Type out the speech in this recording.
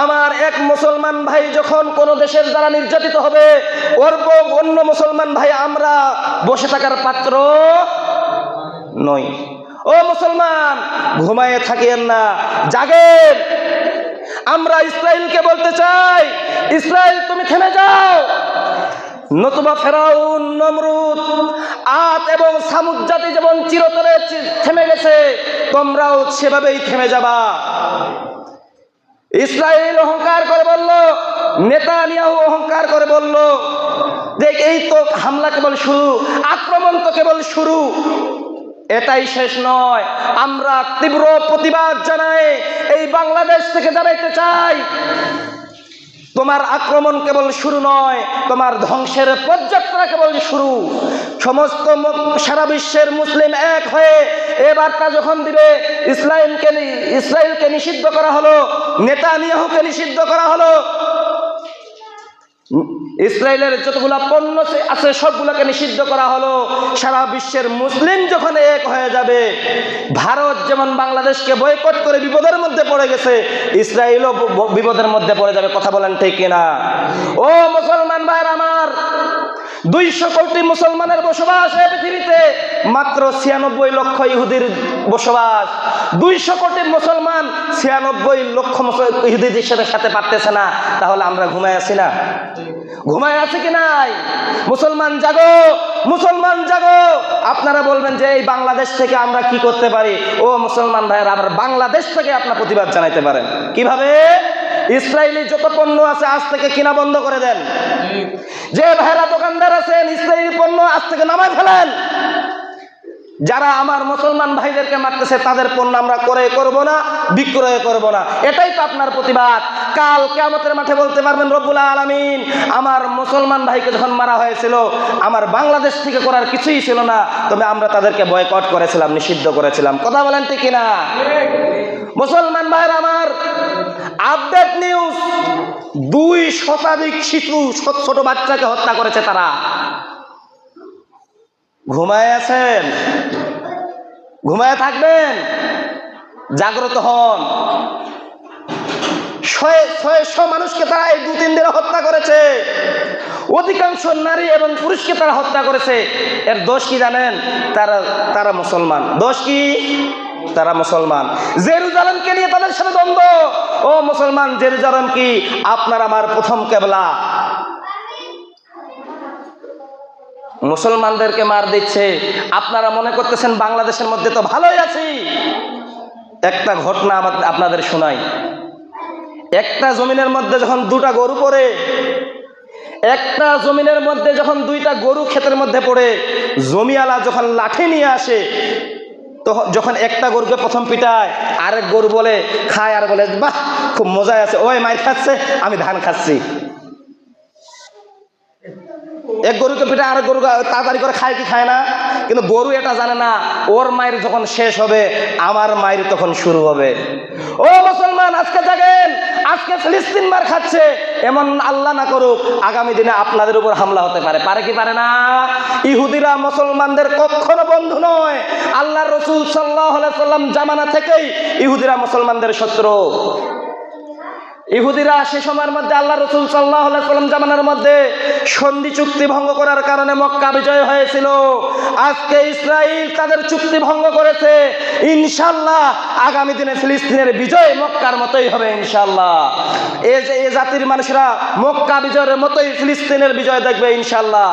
আমার এক মুসলমান ভাই যখন কোন দেশের দ্বারা নির্যাতিত হবে, ওর অন্য মুসলমান ভাই, আমরা বসে থাকার পাত্র নই। ও মুসলমান, ঘুমায়ে থাকিয়েন না, জাগেন। আমরা ইসরায়েলকে বলতে চাই ইসরায়েল তুমি থেমে যাও। নতুবা ফেরাউন, নমরুদ, আত এবং সামুদ জাতি যেমন চিরতরে থেমে গেছে, তোমরাও সেভাবেই থেমে যাবা। ইসরায়েল অহংকার করে বলল, নেতানিয়াহু অহংকার করে বলল, যে এই তো হামলা কেবল শুরু, আক্রমণ তো কেবল শুরু। এটাই শেষ নয়। আমরা তীব্র প্রতিবাদ জানাই, এই বাংলাদেশ থেকে জানাইতে চাই তোমার আক্রমণ কেবল শুরু নয়, তোমার ধ্বংসের পদযাত্রা কেবল শুরু। সমস্ত সারা বিশ্বের মুসলিম এক হয়ে এ বার্তা যখন দিবে ইসলাইমকে ইসরায়েলকে নিষিদ্ধ করা হলো নেতা নেতানিয়াহুকে নিষিদ্ধ করা হলো ইসরায়েলের যতগুলা পণ্য আছে, সবগুলোকে নিষিদ্ধ করা হলো। সারা বিশ্বের মুসলিম যখন এক হয়ে যাবে, ভারত যেমন বাংলাদেশকে বয়কট করে বিপদের মধ্যে পড়ে গেছে, ইসরায়েলও বিপদের মধ্যে পড়ে যাবে, কথা বলেন ঠিক কিনা? ও মুসলমান ভাইয়ের আমার দুইশো কোটি মুসলমানের বসবাস এই পৃথিবীতে, মাত্র ছিয়ানব্বই লক্ষ ইহুদির বসবাস। দুইশো কোটি মুসলমান ছিয়ানব্বই লক্ষ ইহুদিদের সাথে সাথে পারতেছে না। তাহলে আমরা ঘুমায় আছি না? ঘুমায় আছে কি নাই? মুসলমান জাগো মুসলমান জাগো। আপনারা বলবেন যে, এই বাংলাদেশ থেকে আমরা কি করতে পারি? ও মুসলমান ভাইয়েরা, আমরা বাংলাদেশ থেকে আপনার প্রতিবাদ জানাইতে পারেন। কীভাবে? ইসরায়েলি যত পণ্য আছে আজ থেকে কিনা বন্ধ করে দেন। যে ভাইরা দোকানদার আছেন, ইসরায়েলি পণ্য আজ থেকে নামায় ফেলেন। যারা আমার মুসলমান ভাইদেরকে মারতেছে, তাদের পণ্য আমরা ক্রয় করব না, বিক্রয় করব না। এটাই তো আপনার প্রতিবাদ। কাল কেয়ামতের মাঠে বলতে পারবেন, রব্বুল আলমিন, আমার মুসলমান ভাইকে যখন মারা হয়েছিল, আমার বাংলাদেশ থেকে করার কিছুই ছিল না, তবে আমরা তাদেরকে বয়কট করেছিলাম, নিষিদ্ধ করেছিলাম। কথা বলেন ঠিক কিনা? মুসলমান ভাইয়ের আমার আপডেট নিউজ, দুই শতাধিক শিশু ছোট বাচ্চাকে হত্যা করেছে তারা। ঘুমায় আছেন? ঘুমায় থাকবেন? জাগ্রত হন। ছয়শো মানুষকে তারা এই দু তিন দিনে হত্যা করেছে। অধিকাংশ নারী এবং পুরুষকে তারা হত্যা করেছে। এর দোষ কি জানেন? তারা তারা মুসলমান। দোষ কি? তারা মুসলমান। জেরুজালেমকে নিয়ে তাদের সাথে দ্বন্দ্ব। ও মুসলমান, জেরুজালেম কি? আপনার আমার প্রথম কেবলা। মুসলমানদেরকে মার দিচ্ছে। আপনারা মনে করতেছেন বাংলাদেশের মধ্যে তো ভালোই আছি। একটা ঘটনা আপনাদের শোনাই। একটা জমিনের মধ্যে যখন দুটা গরু পড়ে, একটা জমিনের মধ্যে যখন দুইটা গরু ক্ষেতের মধ্যে পড়ে, জমিওয়ালা যখন লাঠি নিয়ে আসে তখন যখন একটা গরুকে প্রথম পিটায়, আরেক গরু বলে, খায়, আর বলে, বাহ, খুব মজায় আছে। ওই মায়ের খাচ্ছে, আমি ধান খাচ্ছি। এক গরুকে পিটায়, আরেক গরু তাড়াতাড়ি করে খায় কি খায় না? কিন্তু গরু এটা জানে না, ওর মায়ের যখন শেষ হবে, আমার মায়ের তখন শুরু হবে। ও মুসলমান, আজকে জাগেন, আজকে ফিলিস্তিন মার খাচ্ছে, এমন আল্লাহ না করুক, আগামী দিনে আপনাদের উপর হামলা হতে পারে। পারে কি পারে না? ইহুদিরা মুসলমানদের কখনো বন্ধু নয়। আল্লাহ রসুল সাল্লাহ সাল্লাম জামানা থেকেই ইহুদিরা মুসলমানদের শত্রু। ইহুদিরা সে সময়ের মধ্যে আল্লাহ রসুল সাল্লাহ সাল্লাম জামানার মধ্যে সন্ধি চুক্তি ভঙ্গ করার কারণে মক্কা বিজয় হয়েছিল। আজকে ইসরায়েল তাদের চুক্তি ভঙ্গ করেছে। ইনশাল্লাহ আগামী দিনে ফিলিস্তিনের বিজয় মক্কার মতোই হবে ইনশাল্লাহ এ যে, এ জাতির মানুষরা মক্কা বিজয়ের মতোই ফিলিস্তিনের বিজয় দেখবে ইনশাল্লাহ